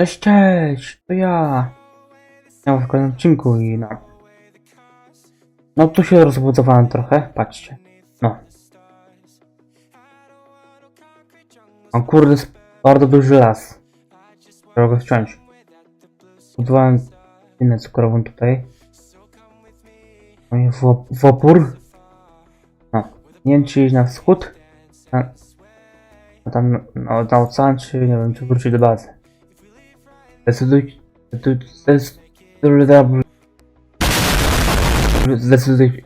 Cześć, cześć, to ja. Ja w kolejnym odcinku i no. No tu się rozbudowałem trochę, patrzcie. No. Mam kurde bardzo duży las. Trzeba go ściąć. Budowałem inę cukrową tutaj. No i w, opór. No. Nie wiem czy iść na wschód. Na, tam no, na ocean, czy nie wiem, czy wrócić do bazy. Zdecyduj... Zdecyduj... Zdecyduj...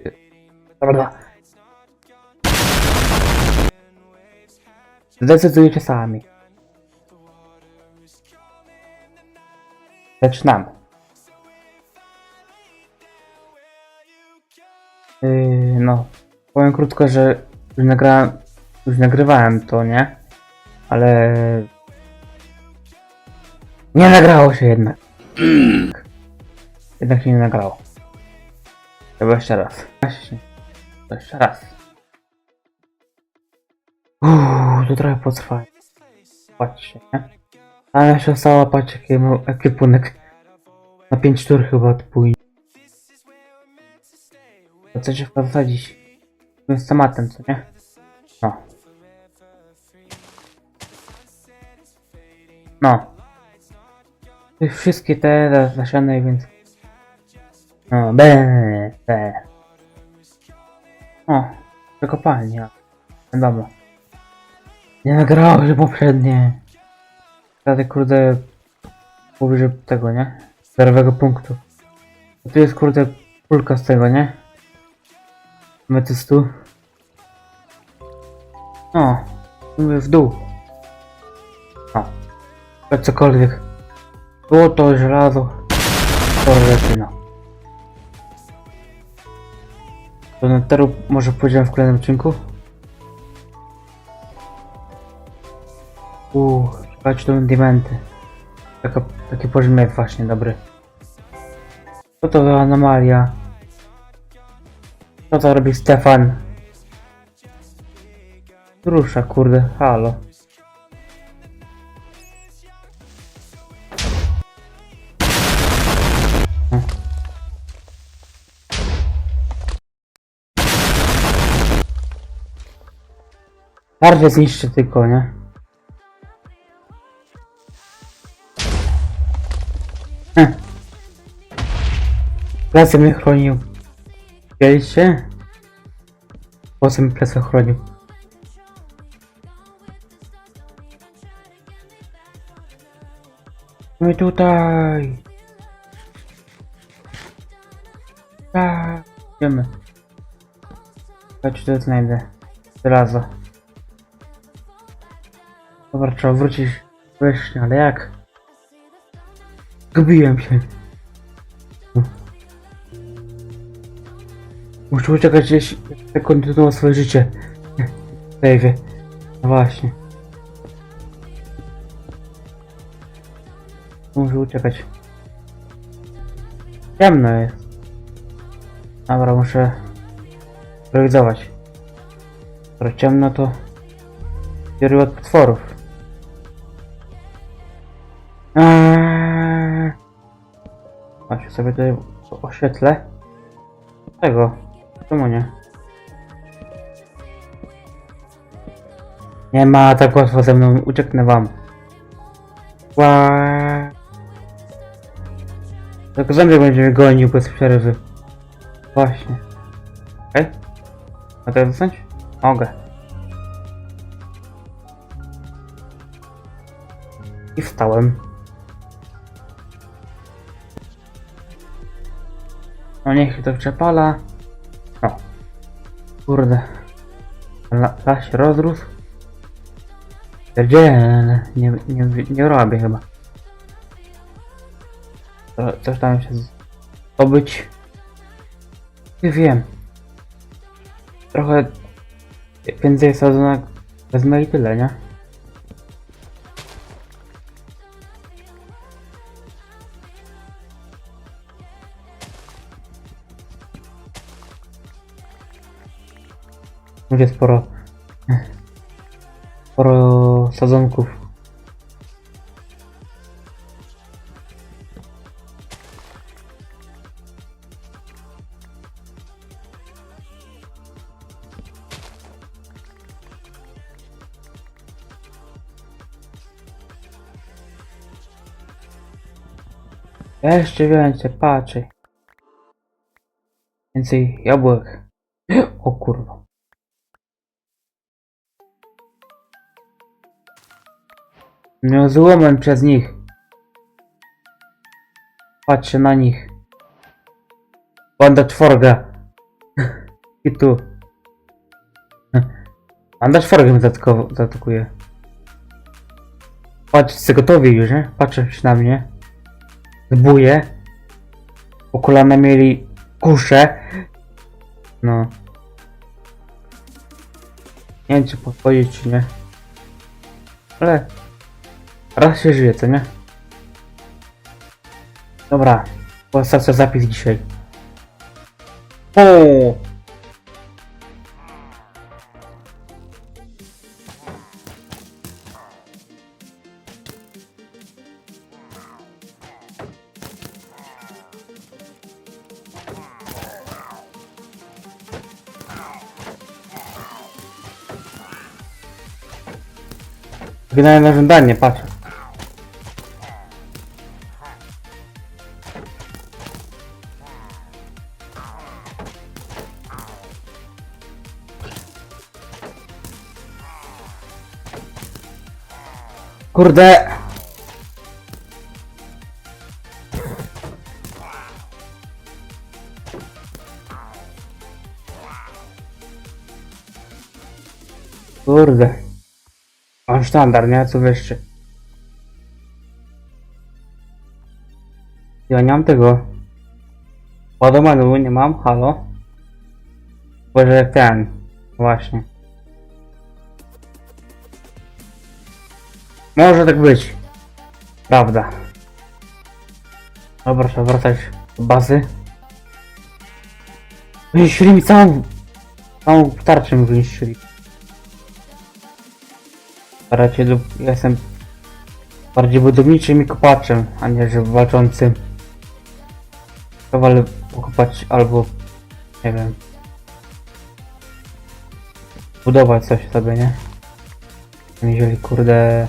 Zdecydujcie sami. Zaczynamy. Yy, no, powiem krótko, że już nagrałem, już nagrywałem to, nie? Ale nie nagrało się jednak. jednak się nie nagrało. Trzeba jeszcze raz. Właśnie. Jeszcze raz. Uuu, to trochę potrwa. Patrzcie, nie? Ale jeszcze została, patrzcie, jaki mam ekwipunek. Na 5 tur chyba pójdzie. To co się wsadzić? Z tematem, co nie? No. No. Wszystkie te za- zasiane, więc... No, be, be. O, przekopalnia. Wiadomo. Nie nagrało się poprzednie. Teraz kurde... Pobliżej tego, nie? Zerowego punktu. A tu jest kurde kulka z tego, nie? Metystu. O, w dół. O, cokolwiek. Złoto, żelazo. To no. Do Netheru może pójdziemy w kolejnym odcinku? Uuu, szukać tu diamenty. Taka, taki poziom właśnie dobry. Co to za anomalia? Co to robi Stefan? Rusza, kurde, halo. Bardziej zniszczy tylko, nie? Hm. Plecy mnie chronił. Widzieliście? Mi plecy chronił? No i tutaj. Tak. Idziemy. Chodź, tu znajdę. Żelazo. Dobra, trzeba wrócić wreszcie, ale jak? Zgubiłem się. Muszę uciekać gdzieś, jak kontynuował swoje życie. Dave'ie. No właśnie. Muszę uciekać. Ciemno jest. Dobra, muszę realizować. Skoro ciemno, to biorę od potworów. Eee... Właśnie sobie tutaj oświetlę. Tego. Czemu nie? Nie ma tak łatwo ze mną. Ucieknę wam. Ła. Tylko zombie będzie mnie gonił bez przerwy. Właśnie. Okej? Mogę wysłać? Mogę. I wstałem. No niech to przepala. O. Kurde. La, las się rozrósł. Pierdziele, nie, nie, nie robię chyba. Co- Coś tam się zdobyć. Nie wiem. Trochę więcej sadzonek wezmę i tyle, nie? Mówię sporo. Sporo sadzonków. Jeszcze więcej, patrzę. Więcej jabłek. O kurwa. No złomem przez nich. Patrzę na nich. Banda czworga. I tu. Banda czworga mnie zaatakuje. Patrzcie, gotowi już, nie? Patrzę się na mnie. Zbuje. Po kolana mieli kusze. No. Nie wiem, czy czy nie. Ale raz się żyje, co nie? Dobra. Ostatni zapis dzisiaj. O! Wygnałem na żądanie, patrz. Kurde! Kurde. Mam sztandar, nie? Co wyższy. Ja nie mam tego. Ładowanu nie mam, halo? Boże, ten. Właśnie. Może tak być. Prawda. Dobra, trzeba wracać do bazy. Wyniszczyli mi całą... Całą tarczę mi wyniszczyli. Raczej lub ja jestem bardziej budowniczym i kopaczem, a nie że walczącym. To pokopać albo nie wiem budować coś sobie, nie? Jeżeli kurde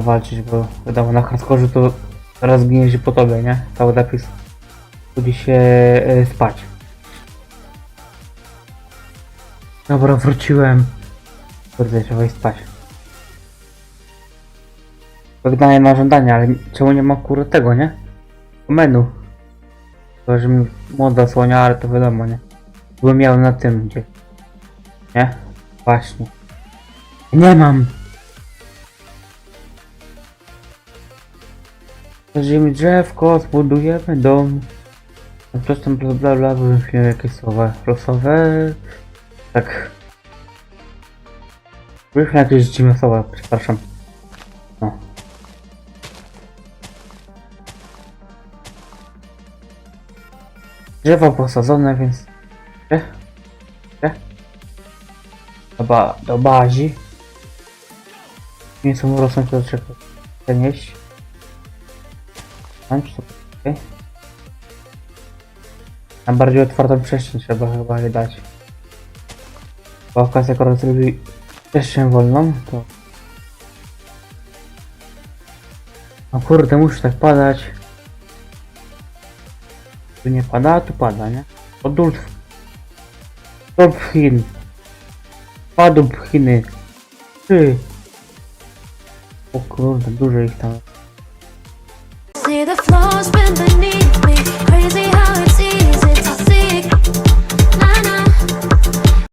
walczyć, bo wiadomo na hardkorze to zaraz ginie się po tobie, nie? Cały zapis budzi się e, spać. Dobra, wróciłem. Kurde, trzeba iść spać. Wygnanie na żądanie, ale czemu nie ma kurde tego, nie? Menu. To, że mi młoda słonia, ale to wiadomo, nie? Byłem miał na tym gdzie. Nie? Właśnie. Nie mam! Zadzimy drzewko, zbudujemy dom. Przedtem bla bla bla, wymyśliłem jakieś słowa losowe. Tak. Wymyśliłem jakieś dziwne słowa, przepraszam. No. Drzewo posadzone, więc... Gdzie? Gdzie? Do, ba do bazi. Nie są rosnąć do trzeba przenieść. Tam to okay. Na bardziej otwartą przestrzeń trzeba chyba je dać. Bo okazja akurat zrobi przestrzeń wolną, to... No kurde, musi tak padać. Tu nie pada, a tu pada, nie? Odult. Stop Chin. Padł Chiny. Ty. O kurde, dużo ich tam.